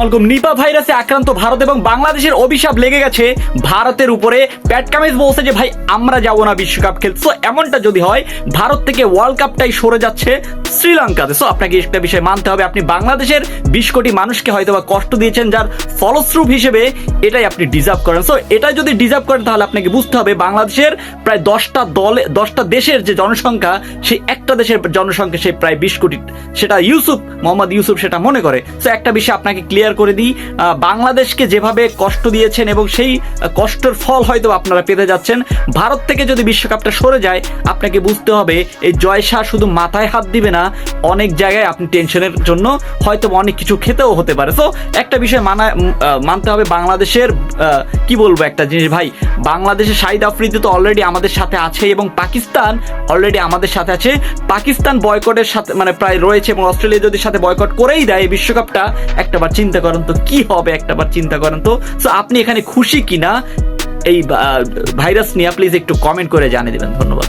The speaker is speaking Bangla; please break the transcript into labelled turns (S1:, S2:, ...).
S1: আলাইকুম নিপা ভাইরাসে আক্রান্ত ভারত এবং বাংলাদেশের অভিশাপ লেগে গেছে ভারতের উপরে। প্যাট কামিজ বলছে যে, ভাই, আমরা যাব না বিশ্বকাপ খেলতে। সো এমনটা যদি হয়, ভারত থেকে ওয়ার্ল্ড কাপটাই সরে যাচ্ছে শ্রীলঙ্কাতে। সো আপনাকে একটা বিষয় মানতে হবে। আপনি বাংলাদেশের বিশ কোটি মানুষকে হয়তো বা কষ্ট দিয়েছেন যার ফলশ্রুপ হিসেবে এটাই আপনি ডিজার্ভ করেন। সো এটা যদি ডিজার্ভ করেন, তাহলে আপনাকে বুঝতে হবে বাংলাদেশের প্রায় দশটা দলে, দশটা দেশের যে জনসংখ্যা, সেই একটা দেশের জনসংখ্যা সেই প্রায় বিশ কোটি। সেটা ইউসুফ, মোহাম্মদ ইউসুফ সেটা মনে করে। সো একটা বিষয় আপনাকে ক্লিয়ার করে দিই। বাংলাদেশকে যেভাবে কষ্ট দিয়েছেন এবং সেই কষ্টের ফল হয়তো আপনারা পেতে যাচ্ছেন। ভারত থেকে যদি বিশ্বকাপটা সরে যায়, আপনাকে বুঝতে হবে, এই জয় শাহ শুধু মাথায় হাত দিবে না, অনেক জায়গায় আপনি টেনশনের জন্য হয়তো অনেক কিছু খেতেও হতে পারে। সো একটা বিষয় মানা মানতে হবে বাংলাদেশের কি বলব একটা জিনিস ভাই? বাংলাদেশের শাহিদ আফ্রিদি তো অলরেডি আমাদের সাথে আছে এবং পাকিস্তান অলরেডি আমাদের সাথে আছে। পাকিস্তান বয়কটের সাথে মানে প্রায় রয়েছে এবং অস্ট্রেলিয়া যদি সাথে বয়কট করেই দেয় এই বিশ্বকাপটা, একটাবার চিন্তা করেন তো, কি হবে একটাবার চিন্তা করেন তো? সো আপনি এখানে খুশি কিনা? এই ভাইরাস নিয়ে প্লিজ একটু কমেন্ট করে জানিয়ে দেবেন, ধন্যবাদ।